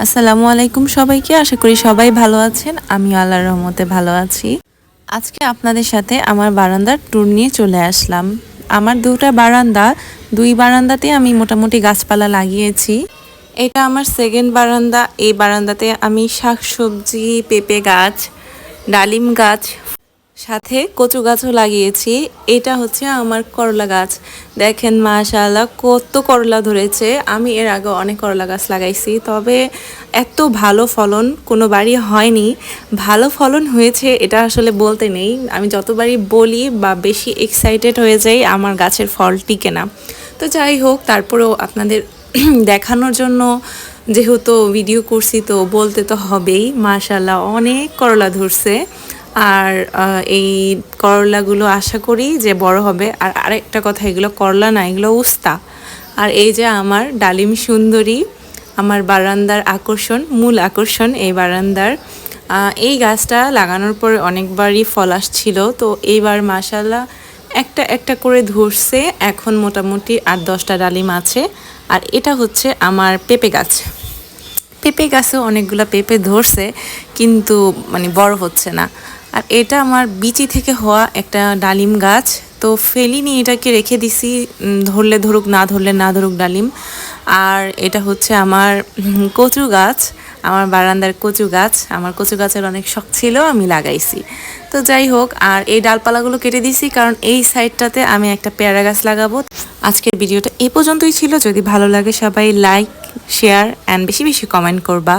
আসসালামু আলাইকুম সবাইকে। আশা করি সবাই ভালো আছেন। আমি আল্লাহর রহমতে ভালো আছি। আজকে আপনাদের সাথে আমার বারান্দার ট্যুর নিয়ে চলে আসলাম। আমার দুটা বারান্দা, দুই বারান্দাতে আমি মোটামুটি গাছপালা লাগিয়েছি। এটা আমার সেকেন্ড বারান্দা। এই বারান্দাতে আমি শাকসবজি, পেঁপে গাছ, ডালিম গাছ সাথে কচু গাছও লাগিয়েছি। এটা হচ্ছে আমার করলা গাছ। দেখেন, মাশাআল্লাহ, কত করলা ধরেছে। আমি এর আগে অনেক করলা গাছ লাগাইছি, তবে এত ভালো ফলন কোনো বাড়ি হয়নি। ভালো ফলন হয়েছে, এটা আসলে বলতে নেই। আমি যতবারই বলি বা বেশি এক্সাইটেড হয়ে যাই, আমার গাছের ফল টিকে না। তো যাই হোক, তারপরেও আপনাদের দেখানোর জন্য যেহেতু ভিডিও করছি, তো বলতে তো হবেই মাশাল্লাহ অনেক করলা ধরছে। আর এই করলাগুলো আশা করি যে বড় হবে। আর আরেকটা কথা, এগুলো করলা না, এগুলো উস্তা। আর এই যে আমার ডালিম সুন্দরী, আমার বারান্দার আকর্ষণ, মূল আকর্ষণ এই বারান্দার এই গাছটা লাগানোর পর অনেকবারই ফল আসছিল। তো এইবার মাশাল্লাহ একটা একটা করে ধরছে। এখন মোটামুটি আট দশটা ডালিম আছে। আর এটা হচ্ছে আমার পেঁপে গাছ। পেঁপে গাছে অনেকগুলো পেঁপে ধরছে, কিন্তু মানে বড় হচ্ছে না। আর এটা আমার বিচি থেকে হওয়া একটা ডালিম গাছ। তো ফেলিনি এটাকে রেখে দিছি ধরলে ধরুক, না ধরলে না ধরুক ডালিম। আর এটা হচ্ছে আমার কচু গাছ, আমার বারান্দার কচু গাছ। আমার কচু গাছের অনেক শখ ছিল, আমি লাগাইছি। তো যাই হোক, আর এই ডালপালাগুলো কেটে দিছি, কারণ এই সাইডটাতে আমি একটা পেয়ারা গাছ লাগাবো। আজকের ভিডিওটা এ পর্যন্তই ছিল। যদি ভালো লাগে সবাই লাইক, শেয়ার অ্যান্ড বেশি বেশি কমেন্ট করবা।